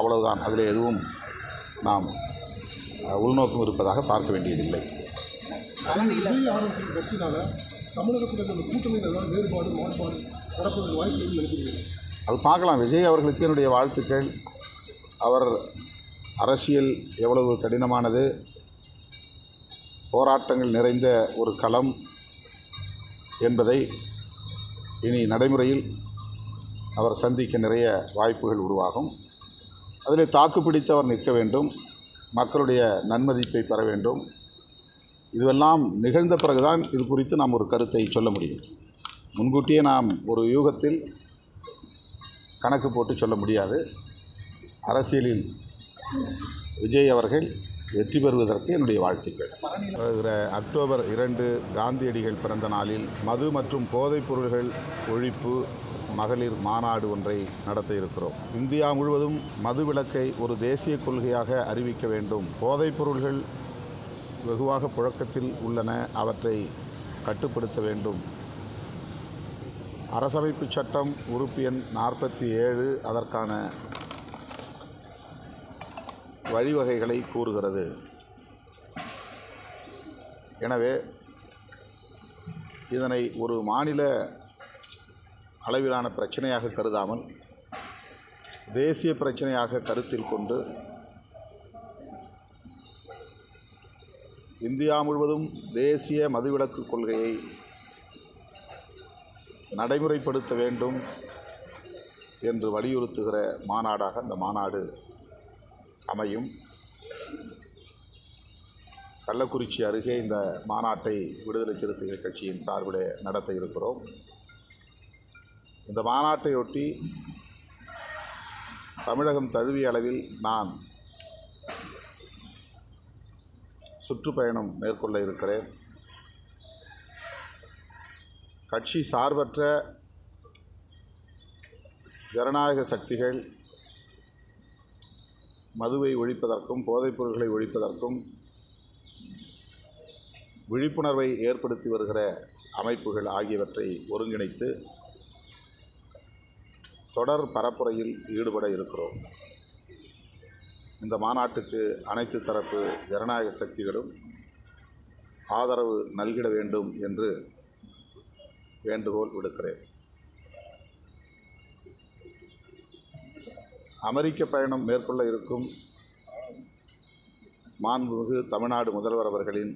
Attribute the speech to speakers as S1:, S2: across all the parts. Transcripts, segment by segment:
S1: அவ்வளவுதான். அதில் எதுவும் நாம் உள்நோக்கம் இருப்பதாக பார்க்க வேண்டியதில்லை. அது பார்க்கலாம். விஜய் அவர்களுக்கு என்னுடைய வாழ்த்துக்கள். அவர் அரசியல் எவ்வளவு கடினமானது. போராட்டங்கள் நிறைந்த ஒரு களம் என்பதை இனி நடைமுறையில் அவர் சந்திக்க நிறைய வாய்ப்புகள் உருவாகும். அதில் தாக்கு பிடித்தவர் நிற்க வேண்டும். மக்களுடைய நன்மதிப்பை பெற வேண்டும். இதுவெல்லாம் நிகழ்ந்த பிறகுதான் இது குறித்து நாம் ஒரு கருத்தை சொல்ல முடியும். முன்கூட்டியே நாம் ஒரு யூகத்தில் கணக்கு போட்டு சொல்ல முடியாது. அரசியலில் விஜய் அவர்கள் வெற்றி பெறுவதற்கு என்னுடைய வாழ்த்துக்கள். வருகிற அக்டோபர் இரண்டு காந்தியடிகள் பிறந்த நாளில் மது மற்றும் போதைப் பொருள்கள் ஒழிப்பு மகளிர் மாநாடு ஒன்றை நடத்த இருக்கிறோம். இந்தியா முழுவதும் மதுவிலக்கை ஒரு தேசிய கொள்கையாக அறிவிக்க வேண்டும். போதைப் பொருள்கள் வெகுவாக புழக்கத்தில் உள்ளன. அவற்றை கட்டுப்படுத்த வேண்டும். அரசமைப்பு சட்டம் உறுப்பு எண் நாற்பத்தி ஏழு அதற்கான வழிவகைகளை கூறுகிறது. எனவே இதனை ஒரு மாநில அளவிலான பிரச்சனையாக கருதாமல் தேசிய பிரச்சனையாக கருத்தில் கொண்டு இந்தியா முழுவதும் தேசிய மதுவிலக்கு கொள்கையை நடைமுறைப்படுத்த வேண்டும் என்று வலியுறுத்துகிற மாநாடாக அந்த மாநாடு அமையும். கள்ளக்குறிச்சி அருகே இந்த மாநாட்டை விடுதலை சிறுத்தைகள் கட்சியின் சார்பில் நடத்த இருக்கிறோம். இந்த மாநாட்டையொட்டி தமிழகம் தழுவிய அளவில் நான் சுற்றுப்பயணம் மேற்கொள்ள இருக்கிறேன். கட்சி சார்பற்ற ஜனநாயக சக்திகள் மதுவை ஒழிப்பதற்கும் போதைப்பொருள்களை ஒழிப்பதற்கும் விழிப்புணர்வை ஏற்படுத்தி வருகிற அமைப்புகள் ஆகியவற்றை ஒருங்கிணைத்து தொடர் பரப்புரையில் ஈடுபட இருக்கிறோம். இந்த மாநாட்டுக்கு அனைத்து தரப்பு ஜனநாயக சக்திகளும் ஆதரவு நல்கிட வேண்டும் என்று வேண்டுகோள் விடுக்கிறேன். அமெரிக்க பயணம் மேற்கொள்ள இருக்கும் மாண்புமிகு தமிழ்நாடு முதல்வர் அவர்களின்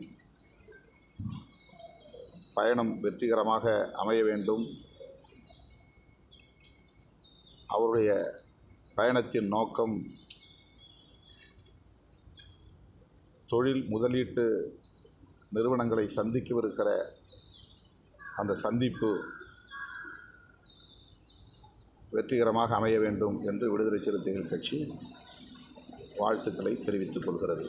S1: பயணம் வெற்றிகரமாக அமைய வேண்டும். அவருடைய பயணத்தின் நோக்கம் தொழில் முதலீட்டு நிறுவனங்களை சந்திக்கவிருக்கிற அந்த சந்திப்பு வெற்றிகரமாக அமைய வேண்டும் என்று விடுதலை சிறுத்தைகள் கட்சி வாழ்த்துக்களை தெரிவித்துக் கொள்கிறது.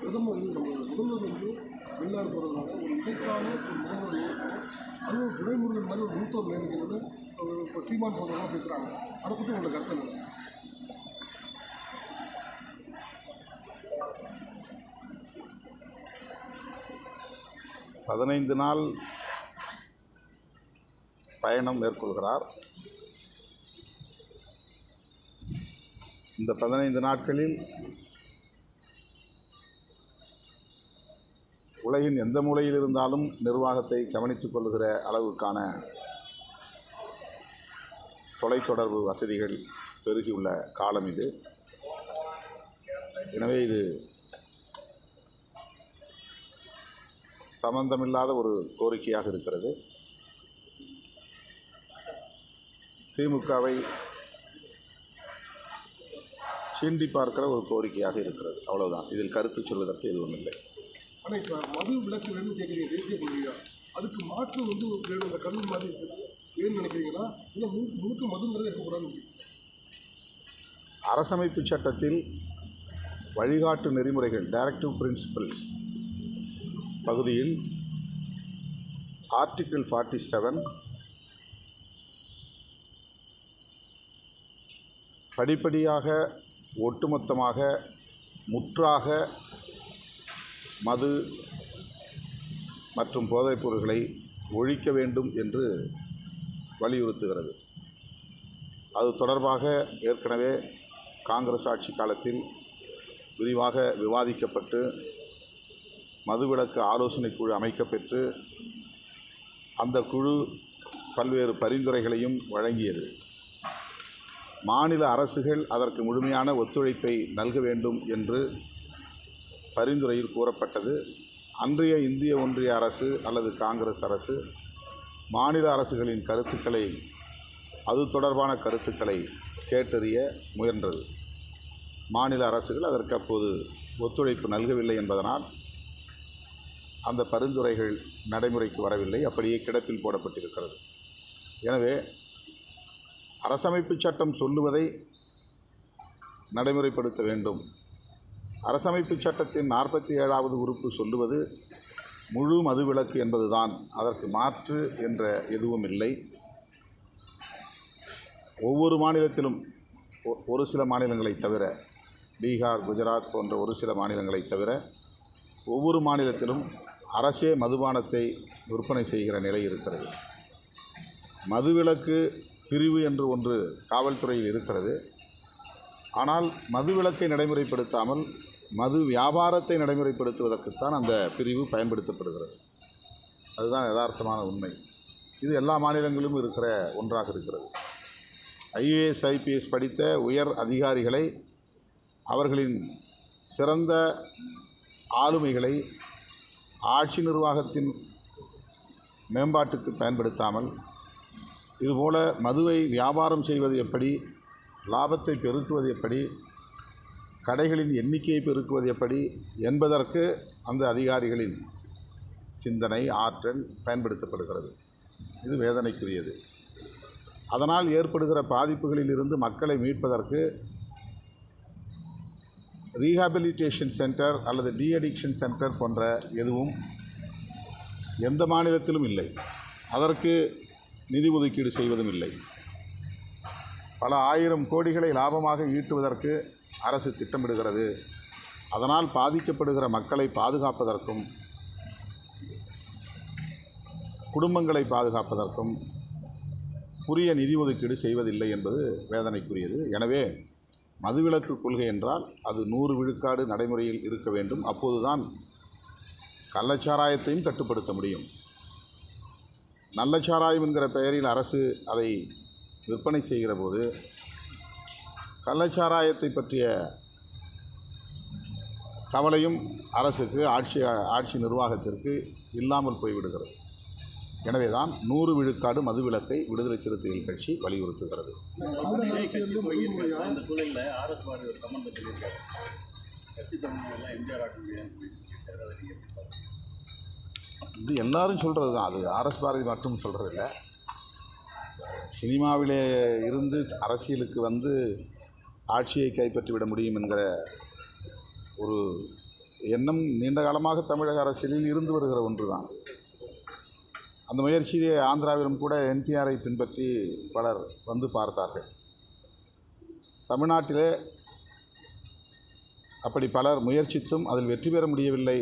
S2: பிரதமர் வந்து இருக்கிறதுனால முதல்வர் வந்து வெளிநாடு போகிறதுனால ஒரு இடைக்கால ஒரு முதல்வர் நியமிக்கணும். ஒரு துரைமுருகன் மாதிரி ஒரு மூத்தவர் நியமிக்கிறது இப்போ சீமான் போன்றவங்க பேசுகிறாங்க அதை பற்றி உங்களோட கருத்து என்ன
S1: பதினைந்து நாள் பயணம் மேற்கொள்கிறார் இந்த பதினைந்து நாட்களில் உலகின் எந்த மூலையில் இருந்தாலும் நிர்வாகத்தை கவனித்துக் கொள்கிற அளவுக்கான தொலைத்தொடர்பு வசதிகள் பெருகியுள்ள காலம் இது. எனவே இது சம்பந்தமில்லாத ஒரு கோரிக்கையாக இருக்கிறது. திமுகவை சீண்டி பார்க்கிற ஒரு கோரிக்கையாக இருக்கிறது. அவ்வளவுதான். இதில் கருத்து சொல்வதற்கு எதுவும் இல்லை.
S2: ஆனால் இப்போ மது விளக்கு வேணும்னு கேட்குறீங்க தேசிய கொள்கையா? அதுக்கு மாற்று வந்து வேணும் அந்த கல்வி மாதிரி இருக்குது. ஏன்னு நினைக்கிறீங்கன்னா இல்லை மு முழுக்க மதுங்கிறது இருக்கக்கூடாதுன்னு
S1: அரசமைப்பு சட்டத்தில் வழிகாட்டு நெறிமுறைகள் டைரக்டிவ் பிரின்சிபல்ஸ் பகுதியில் ஆர்டிக்கிள் ஃபார்ட்டி செவன் படிப்படியாக ஒட்டுமொத்தமாக முற்றாக மது மற்றும் போதைப் பொருள்களை ஒழிக்க வேண்டும் என்று வலியுறுத்துகிறது. அது தொடர்பாக ஏற்கனவே காங்கிரஸ் ஆட்சி காலத்தில் விரிவாக விவாதிக்கப்பட்டு மதுவிலக்கு ஆலோசனை குழு அமைக்கப்பெற்று அந்த குழு பல்வேறு பரிந்துரைகளையும் வழங்கியது. மாநில அரசுகள் அதற்கு முழுமையான ஒத்துழைப்பை நல்க வேண்டும் என்று பரிந்துரையில் கூறப்பட்டது. அன்றைய இந்திய ஒன்றிய அரசு அல்லது காங்கிரஸ் அரசு மாநில அரசுகளின் கருத்துக்களை அது தொடர்பான கருத்துக்களை கேட்டறிய முயன்றது. மாநில அரசுகள் அதற்கு அப்போது ஒத்துழைப்பு நல்கவில்லை என்பதனால் அந்த பரிந்துரைகள் நடைமுறைக்கு வரவில்லை. அப்படியே கிடப்பில் போடப்பட்டிருக்கிறது. எனவே அரசமைப்பு சட்டம் சொல்லுவதை நடைமுறைப்படுத்த வேண்டும். அரசமைப்பு சட்டத்தின் நாற்பத்தி ஏழாவது உறுப்பு சொல்லுவது முழு மதுவிலக்கு என்பதுதான். அதற்கு மாற்று என்ற எதுவும் இல்லை. ஒவ்வொரு மாநிலத்திலும் ஒ- ஒரு சில மாநிலங்களை தவிர பீகார் குஜராத் போன்ற ஒரு சில மாநிலங்களை தவிர ஒவ்வொரு மாநிலத்திலும் அரசே மதுபானத்தை விற்பனை செய்கிற நிலை இருக்கிறது. மதுவிலக்கு பிரிவு என்று ஒன்று காவல்துறையில் இருக்கிறது. ஆனால் மதுவிலக்கை நடைமுறைப்படுத்தாமல் மது வியாபாரத்தை நடைமுறைப்படுத்துவதற்குத்தான் அந்த பிரிவு பயன்படுத்தப்படுகிறது. அதுதான் யதார்த்தமான உண்மை. இது எல்லா மாநிலங்களிலும் இருக்கிற ஒன்றாக இருக்கிறது. ஐஏஎஸ் ஐபிஎஸ் படித்த உயர் அதிகாரிகளை அவர்களின் சிறந்த ஆளுமைகளை ஆட்சி நிர்வாகத்தின் மேம்பாட்டுக்கு பயன்படுத்தாமல் இதுபோல மதுவை வியாபாரம் செய்வது எப்படி லாபத்தை பெருக்குவது எப்படி கடைகளின் எண்ணிக்கையை பெருக்குவது எப்படி என்பதற்கு அந்த அதிகாரிகளின் சிந்தனை ஆற்றல் பயன்படுத்தப்படுகிறது. இது வேதனைக்குரியது. அதனால் ஏற்படுகிற பாதிப்புகளில் இருந்து மக்களை மீட்பதற்கு ரீஹாபிலிட்டேஷன் சென்டர் அல்லது டிஅடிக்ஷன் சென்டர் போன்ற எதுவும் எந்த மாநிலத்திலும் இல்லை. அதற்கு நிதி ஒதுக்கீடு செய்வதும் இல்லை. பல ஆயிரம் கோடிகளை லாபமாக ஈட்டுவதற்கு அரசு திட்டமிடுகிறது. அதனால் பாதிக்கப்படுகிற மக்களை பாதுகாப்பதற்கும் குடும்பங்களை பாதுகாப்பதற்கும் உரிய நிதி ஒதுக்கீடு செய்வதில்லை என்பது வேதனைக்குரியது. எனவே மதுவிலக்கு கொள்கை என்றால் அது நூறு விழுக்காடு நடைமுறையில் இருக்க வேண்டும். அப்போதுதான் கள்ளச்சாராயத்தையும் கட்டுப்படுத்த முடியும். நல்ல சாராயம் என்கிற பெயரில் அரசு அதை விற்பனை செய்கிற போது கள்ளச்சாராயத்தை பற்றிய கவலையும் அரசுக்கு ஆட்சி ஆட்சி நிர்வாகத்திற்கு இல்லாமல் போய்விடுகிறது. எனவே தான் நூறு விழுக்காடு மதுவிலக்கை விடுதலை சிறுத்தைகள் கட்சி வலியுறுத்துகிறது. இது எல்லாரும் சொல்கிறது தான் அது ஆர்எஸ் பாரதி மட்டும் சொல்கிறது இல்லை சினிமாவிலே இருந்து அரசியலுக்கு வந்து ஆட்சியை கைப்பற்றிவிட முடியும் என்கிற ஒரு எண்ணம் நீண்ட காலமாக தமிழக அரசியலில் இருந்து வருகிற ஒன்று தான் அந்த முயற்சியை ஆந்திராவிலும் கூட என்டிஆரை பின்பற்றி பலர் வந்து பார்த்தார்கள். தமிழ்நாட்டிலே அப்படி பலர் முயற்சித்தும் அதில் வெற்றி பெற முடியவில்லை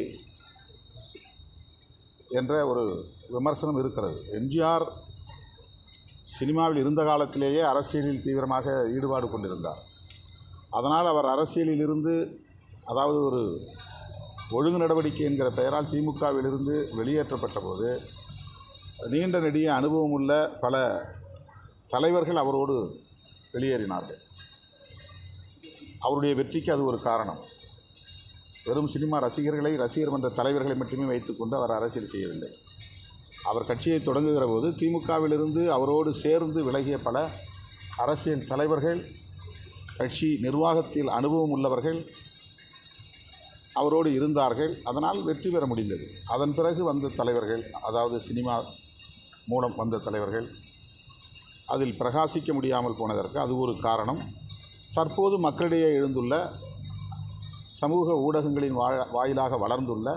S1: என்ற ஒரு விமர்சனம் இருக்கிறது. எம்ஜிஆர் சினிமாவில் இருந்த காலத்திலேயே அரசியலில் தீவிரமாக ஈடுபாடு கொண்டிருந்தார். அதனால் அவர் அரசியலில் இருந்து அதாவது ஒரு ஒழுங்கு நடவடிக்கை என்கிற பெயரால் திமுகவிலிருந்து வெளியேற்றப்பட்ட போது நீண்ட நெடிய அனுபவம் உள்ள பல தலைவர்கள் அவரோடு வெளியேறினார்கள். அவருடைய வெற்றிக்கு அது ஒரு காரணம். வெறும் சினிமா ரசிகர்களை ரசிகர் மன்ற தலைவர்களை மட்டுமே வைத்துக்கொண்டு அவர் அரசியல் செய்யவில்லை. அவர் கட்சியை தொடங்குகிற போது திமுகவிலிருந்து அவரோடு சேர்ந்து விலகிய பல அரசியல் தலைவர்கள் கட்சி நிர்வாகத்தில் அனுபவம் உள்ளவர்கள் அவரோடு இருந்தார்கள். அதனால் வெற்றி பெற முடிந்தது. அதன் பிறகு வந்த தலைவர்கள் அதாவது சினிமா மூலம் வந்த தலைவர்கள் அதில் பிரகாசிக்க முடியாமல் போனதற்கு அது ஒரு காரணம். தற்போது மக்களிடையே எழுந்துள்ள சமூக ஊடகங்களின் வா வாயிலாக வளர்ந்துள்ள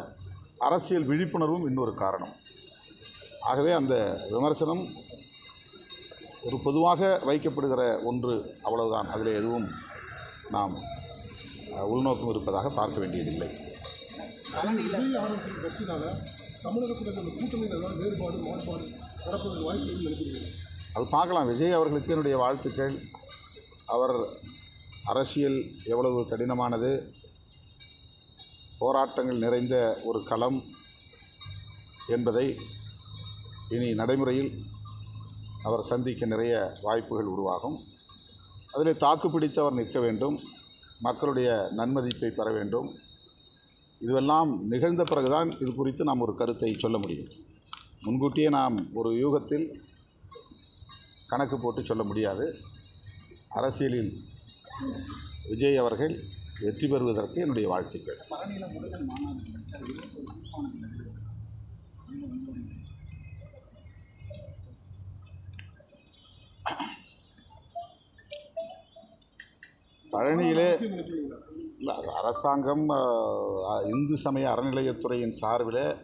S1: அரசியல் விழிப்புணர்வும் இன்னொரு காரணம். ஆகவே அந்த விமர்சனம் ஒரு பொதுவாக வைக்கப்படுகிற ஒன்று அவ்வளவுதான். அதில் எதுவும் நாம் உள்நோக்கம் இருப்பதாக பார்க்க வேண்டியதில்லை. அது பார்க்கலாம். விஜய் அவர்களுக்கு என்னுடைய வாழ்த்துக்கள். அவர் அரசியல் எவ்வளவு கடினமானது. போராட்டங்கள் நிறைந்த ஒரு களம் என்பதை இனி நடைமுறையில் அவர் சந்திக்க நிறைய வாய்ப்புகள் உருவாகும். அதில் தாக்கு பிடித்து அவர் நிற்க வேண்டும். மக்களுடைய நன்மதிப்பை பெற வேண்டும். இதுவெல்லாம் நிகழ்ந்த பிறகுதான் இது குறித்து நாம் ஒரு கருத்தை சொல்ல முடியும். முன்கூட்டியே நாம் ஒரு யூகத்தில் கணக்கு போட்டு சொல்ல முடியாது. அரசியலில் விஜய் அவர்கள் வெற்றி பெறுவதற்கு என்னுடைய வாழ்த்துக்கள்
S3: பரணியில் முதல் மாநாடு நடத்தி அது இருபத்தி ஒரு தீர்மானங்கள் இருக்குது. நீங்க வந்து ஒரு
S1: பழனியிலே அரசாங்கம் இந்து சமய அறநிலையத்துறையின் சார்பில்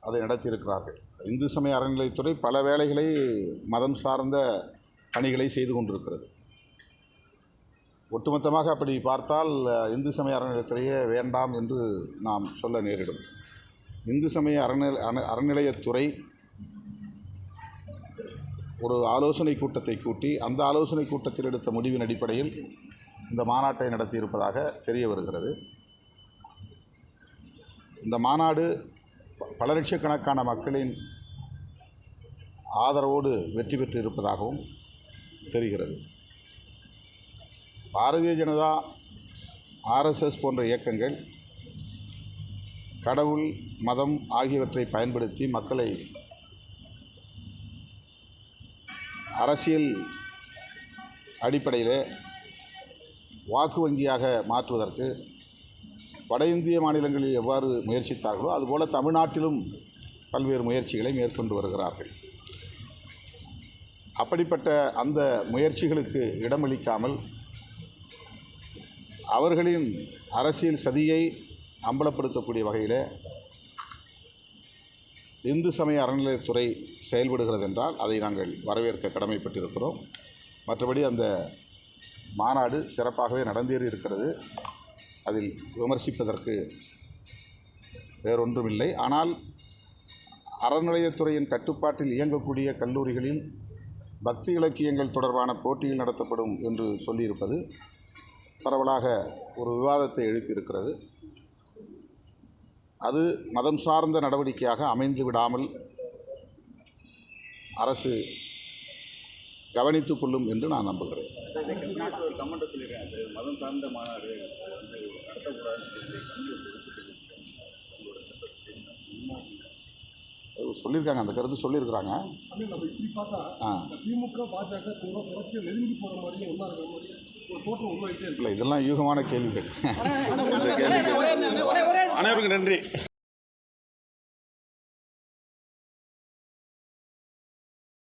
S1: அதை நடத்தியிருக்கிறார்கள். இந்து சமய அறநிலையத்துறை பல வேளைகளை மதம் சார்ந்த பணிகளை செய்து கொண்டிருக்கிறது. ஒட்டுமொத்தமாக அப்படி பார்த்தால் இந்து சமய அறநிலையத்துறையே வேண்டாம் என்று நாம் சொல்ல நேரிடும். இந்து சமய அறநிலை அற- அறநிலையத்துறை ஒரு ஆலோசனை கூட்டத்தை கூட்டி அந்த ஆலோசனை கூட்டத்தில் எடுத்த முடிவின் அடிப்படையில் இந்த மாநாட்டை நடத்தியிருப்பதாக தெரிய வருகிறது. இந்த மாநாடு பல லட்சக்கணக்கான மக்களின் ஆதரவோடு வெற்றி பெற்று இருப்பதாகவும் தெரிகிறது. பாரதிய ஜனதா ஆர்எஸ்எஸ் போன்ற இயக்கங்கள் கடவுள் மதம் ஆகியவற்றை பயன்படுத்தி மக்களை அரசியல் அடிப்படையில் வாக்கு வங்கியாக மாற்றுவதற்கு வட இந்திய மாநிலங்களில் எவ்வாறு முயற்சித்தார்களோ அதுபோல தமிழ்நாட்டிலும் பல்வேறு முயற்சிகளை மேற்கொண்டு வருகிறார்கள். அப்படிப்பட்ட அந்த முயற்சிகளுக்கு இடமளிக்காமல் அவர்களின் அரசியல் சதியை அம்பலப்படுத்தக்கூடிய வகையில் இந்து சமய அறநிலையத்துறை செயல்படுகிறது என்றால் அதை நாங்கள் வரவேற்க கடமைப்பட்டிருக்கிறோம். மற்றபடி அந்த மாநாடு சிறப்பாகவே நடந்தேறி இருக்கிறது. அதில் விமர்சிப்பதற்கு வேறொன்றுமில்லை. ஆனால் அறநிலையத்துறையின் கட்டுப்பாட்டில் இயங்கக்கூடிய கல்லூரிகளில் பக்தி இலக்கியங்கள் தொடர்பான போட்டிகள் நடத்தப்படும் என்று சொல்லியிருப்பது பரவலாக ஒரு விவாதத்தை எழுப்பியிருக்கிறது. அது மதம் சார்ந்த நடவடிக்கையாக அமைந்து விடாமல் அரசு கவனித்துக் கொள்ளும் என்று நான் நம்புகிறேன்.
S3: சொல்லியிருக்காங்க
S1: அந்த கருத்து சொல்லியிருக்கிறாங்க. ஆ.
S2: திமுக பாஜக
S1: இல்லை இதெல்லாம் யூகமான கேள்விகள் கேள்விகள்
S3: அனைவருக்கும் நன்றி